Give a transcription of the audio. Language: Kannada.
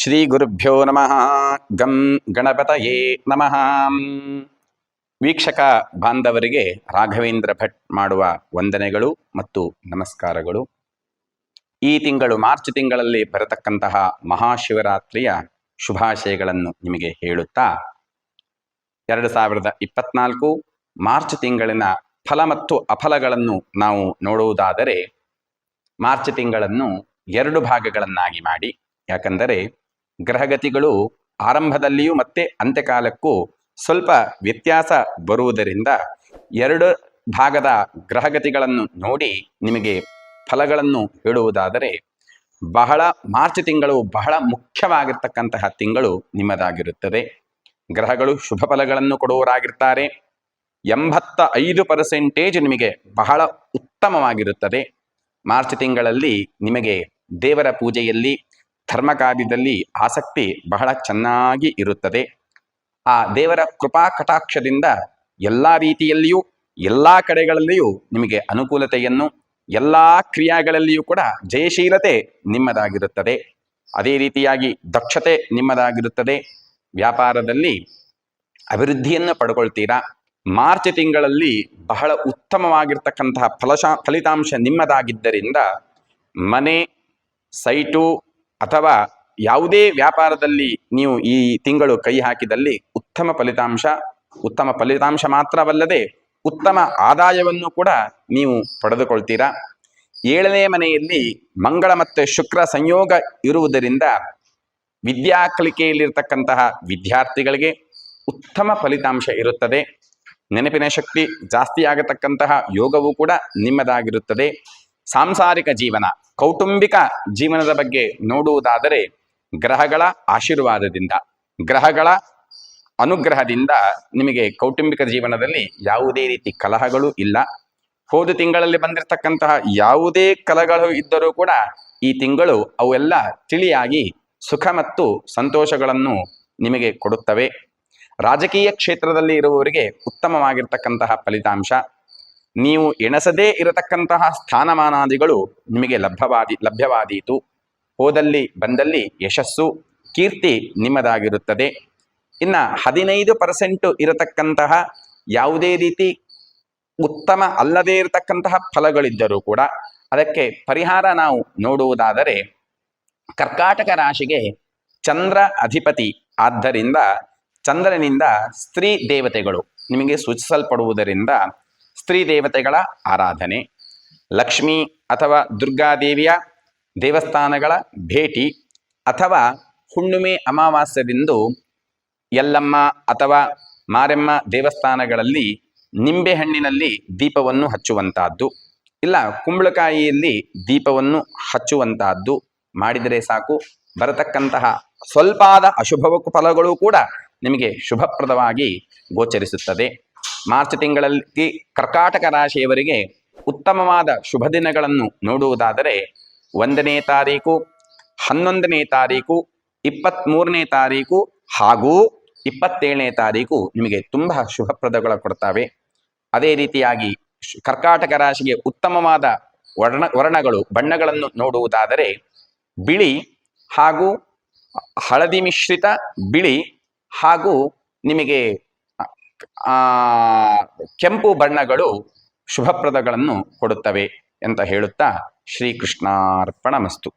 ಶ್ರೀ ಗುರುಭ್ಯೋ ನಮಃ. ಗಂ ಗಣಪತಯೇ ನಮಃ. ವೀಕ್ಷಕ ಬಾಂಧವರಿಗೆ ರಾಘವೇಂದ್ರ ಭಟ್ ಮಾಡುವ ವಂದನೆಗಳು ಮತ್ತು ನಮಸ್ಕಾರಗಳು. ಈ ತಿಂಗಳು ಮಾರ್ಚ್ ತಿಂಗಳಲ್ಲಿ ಬರತಕ್ಕಂತಹ ಮಹಾಶಿವರಾತ್ರಿಯ ಶುಭಾಶಯಗಳನ್ನು ನಿಮಗೆ ಹೇಳುತ್ತಾ, ಎರಡು ಸಾವಿರದ ಇಪ್ಪತ್ನಾಲ್ಕು ಮಾರ್ಚ್ ತಿಂಗಳಿನ ಫಲ ಮತ್ತು ಅಫಲಗಳನ್ನು ನಾವು ನೋಡುವುದಾದರೆ, ಮಾರ್ಚ್ ತಿಂಗಳನ್ನು ಎರಡು ಭಾಗಗಳನ್ನಾಗಿ ಮಾಡಿ. ಯಾಕಂದರೆ ಗ್ರಹಗತಿಗಳು ಆರಂಭದಲ್ಲಿಯೂ ಮತ್ತೆ ಅಂತ್ಯಕಾಲಕ್ಕೂ ಸ್ವಲ್ಪ ವ್ಯತ್ಯಾಸ ಬರುವುದರಿಂದ ಎರಡು ಭಾಗದ ಗ್ರಹಗತಿಗಳನ್ನು ನೋಡಿ ನಿಮಗೆ ಫಲಗಳನ್ನು ಹೇಳುವುದಾದರೆ ಬಹಳ ಮಾರ್ಚ್ ತಿಂಗಳು ಬಹಳ ಮುಖ್ಯವಾಗಿರ್ತಕ್ಕಂತಹ ತಿಂಗಳು ನಿಮ್ಮದಾಗಿರುತ್ತದೆ. ಗ್ರಹಗಳು ಶುಭ ಫಲಗಳನ್ನು ಕೊಡುವರಾಗಿರ್ತಾರೆ ಎಂಬತ್ತ ಐದು ಪರ್ಸೆಂಟೇಜ್ ನಿಮಗೆ ಬಹಳ ಉತ್ತಮವಾಗಿರುತ್ತದೆ. ಮಾರ್ಚ್ ತಿಂಗಳಲ್ಲಿ ನಿಮಗೆ ದೇವರ ಪೂಜೆಯಲ್ಲಿ ಧರ್ಮ ಕಾರ್ಯದಲ್ಲಿ ಆಸಕ್ತಿ ಬಹಳ ಚೆನ್ನಾಗಿ ಇರುತ್ತದೆ. ಆ ದೇವರ ಕೃಪಾ ಕಟಾಕ್ಷದಿಂದ ಎಲ್ಲ ರೀತಿಯಲ್ಲಿಯೂ, ಎಲ್ಲ ಕಡೆಗಳಲ್ಲಿಯೂ ನಿಮಗೆ ಅನುಕೂಲತೆಯನ್ನು, ಎಲ್ಲ ಕ್ರಿಯಾಗಳಲ್ಲಿಯೂ ಕೂಡ ಜಯಶೀಲತೆ ನಿಮ್ಮದಾಗಿರುತ್ತದೆ. ಅದೇ ರೀತಿಯಾಗಿ ದಕ್ಷತೆ ನಿಮ್ಮದಾಗಿರುತ್ತದೆ. ವ್ಯಾಪಾರದಲ್ಲಿ ಅಭಿವೃದ್ಧಿಯನ್ನು ಪಡ್ಕೊಳ್ತೀರಾ? ಮಾರ್ಚ್ ತಿಂಗಳಲ್ಲಿ ಬಹಳ ಉತ್ತಮವಾಗಿರ್ತಕ್ಕಂತಹ ಫಲಶಾ, ಫಲಿತಾಂಶ ನಿಮ್ಮದಾಗಿದ್ದರಿಂದ ಮನೆ, ಸೈಟು ಅಥವಾ ಯಾವುದೇ ವ್ಯಾಪಾರದಲ್ಲಿ ನೀವು ಈ ತಿಂಗಳು ಕೈ ಹಾಕಿದಲ್ಲಿ ಉತ್ತಮ ಫಲಿತಾಂಶ ಉತ್ತಮ ಫಲಿತಾಂಶ ಮಾತ್ರವಲ್ಲದೆ ಉತ್ತಮ ಆದಾಯವನ್ನು ಕೂಡ ನೀವು ಪಡೆದುಕೊಳ್ತೀರಾ? ಏಳನೇ ಮನೆಯಲ್ಲಿ ಮಂಗಳ ಮತ್ತು ಶುಕ್ರ ಸಂಯೋಗ ಇರುವುದರಿಂದ ವಿದ್ಯಾ ಕಲಿಕೆಯಲ್ಲಿರ್ತಕ್ಕಂತಹ ವಿದ್ಯಾರ್ಥಿಗಳಿಗೆ ಉತ್ತಮ ಫಲಿತಾಂಶ ಇರುತ್ತದೆ. ನೆನಪಿನ ಶಕ್ತಿ ಜಾಸ್ತಿ ಆಗತಕ್ಕಂತಹ ಯೋಗವೂ ಕೂಡ ನಿಮ್ಮದಾಗಿರುತ್ತದೆ. ಸಾಂಸಾರಿಕ ಜೀವನ. ಕೌಟುಂಬಿಕ ಜೀವನದ ಬಗ್ಗೆ ನೋಡುವುದಾದರೆ ಗ್ರಹಗಳ ಆಶೀರ್ವಾದದಿಂದ, ಗ್ರಹಗಳ ಅನುಗ್ರಹದಿಂದ ನಿಮಗೆ ಕೌಟುಂಬಿಕ ಜೀವನದಲ್ಲಿ ಯಾವುದೇ ರೀತಿ ಕಲಹಗಳು ಇಲ್ಲ. ಹೋದ ತಿಂಗಳಲ್ಲಿ ಬಂದಿರತಕ್ಕಂತಹ ಯಾವುದೇ ಕಲಗಳು ಇದ್ದರೂ ಕೂಡ ಈ ತಿಂಗಳು ಅವೆಲ್ಲ ತಿಳಿಯಾಗಿ ಸುಖ ಮತ್ತು ಸಂತೋಷಗಳನ್ನು ನಿಮಗೆ ಕೊಡುತ್ತವೆ. ರಾಜಕೀಯ ಕ್ಷೇತ್ರದಲ್ಲಿ ಇರುವವರಿಗೆ ಉತ್ತಮವಾಗಿರ್ತಕ್ಕಂತಹ ಫಲಿತಾಂಶ. ನೀವು ಎಣಸದೇ ಇರತಕ್ಕಂತಹ ಸ್ಥಾನಮಾನಾದಿಗಳು ನಿಮಗೆ ಲಭ್ಯವಾದಿ, ಲಭ್ಯವಾದೀತು. ಹೋದಲ್ಲಿ ಬಂದಲ್ಲಿ ಯಶಸ್ಸು, ಕೀರ್ತಿ ನಿಮ್ಮದಾಗಿರುತ್ತದೆ. ಇನ್ನು ಹದಿನೈದು ಪರ್ಸೆಂಟು ಇರತಕ್ಕಂತಹ ಯಾವುದೇ ರೀತಿ ಉತ್ತಮ ಅಲ್ಲದೇ ಇರತಕ್ಕಂತಹ ಫಲಗಳಿದ್ದರೂ ಕೂಡ ಅದಕ್ಕೆ ಪರಿಹಾರ ನಾವು ನೋಡುವುದಾದರೆ ಕರ್ಕಾಟಕ ರಾಶಿಗೆ ಚಂದ್ರ ಅಧಿಪತಿ ಆದ್ದರಿಂದ ಚಂದ್ರನಿಂದ ಸ್ತ್ರೀ ದೇವತೆಗಳು ನಿಮಗೆ ಸೂಚಿಸಲ್ಪಡುವುದರಿಂದ ಸ್ತ್ರೀ ದೇವತೆಗಳ ಆರಾಧನೆ, ಲಕ್ಷ್ಮಿ ಅಥವಾ ದುರ್ಗಾದೇವಿಯ ದೇವಸ್ಥಾನಗಳ ಭೇಟಿ ಅಥವಾ ಹುಣ್ಣುಮೆ ಅಮಾವಾಸ್ಯದಿಂದ ಯಲ್ಲಮ್ಮ ಅಥವಾ ಮಾರೆಮ್ಮ ದೇವಸ್ಥಾನಗಳಲ್ಲಿ ನಿಂಬೆಹಣ್ಣಿನಲ್ಲಿ ದೀಪವನ್ನು ಹಚ್ಚುವಂತಹದ್ದು ಇಲ್ಲ ಕುಂಬಳಕಾಯಿಯಲ್ಲಿ ದೀಪವನ್ನು ಹಚ್ಚುವಂತಹದ್ದು ಮಾಡಿದರೆ ಸಾಕು. ಬರತಕ್ಕಂತಹ ಸ್ವಲ್ಪಾದ ಅಶುಭ ಫಲಗಳು ಕೂಡ ನಿಮಗೆ ಶುಭಪ್ರದವಾಗಿ ಗೋಚರಿಸುತ್ತದೆ. ಮಾರ್ಚ್ ತಿಂಗಳಲ್ಲಿ ಕರ್ಕಾಟಕ ರಾಶಿಯವರಿಗೆ ಉತ್ತಮವಾದ ಶುಭ ದಿನಗಳನ್ನು ನೋಡುವುದಾದರೆ ಒಂದನೇ ತಾರೀಕು, ಹನ್ನೊಂದನೇ ತಾರೀಕು ಇಪ್ಪತ್ತ್ಮೂರನೇ ತಾರೀಕು ಹಾಗೂ ಇಪ್ಪತ್ತೇಳನೇ ತಾರೀಕು ನಿಮಗೆ ತುಂಬ ಶುಭಪ್ರದಗಳು ಕೊಡ್ತವೆ. ಅದೇ ರೀತಿಯಾಗಿ ಕರ್ಕಾಟಕ ರಾಶಿಗೆ ಉತ್ತಮವಾದ ವರ್ಣ, ವರ್ಣಗಳು, ಬಣ್ಣಗಳನ್ನು ನೋಡುವುದಾದರೆ ಬಿಳಿ ಹಾಗೂ ಹಳದಿ ಮಿಶ್ರಿತ ಬಿಳಿ ಹಾಗೂ ನಿಮಗೆ ಆ ಕೆಂಪು ಬಣ್ಣಗಳು ಶುಭಪ್ರದಗಳನ್ನು ಕೊಡುತ್ತವೆ ಅಂತ ಹೇಳುತ್ತಾ ಶ್ರೀಕೃಷ್ಣಾರ್ಪಣ ಮಸ್ತು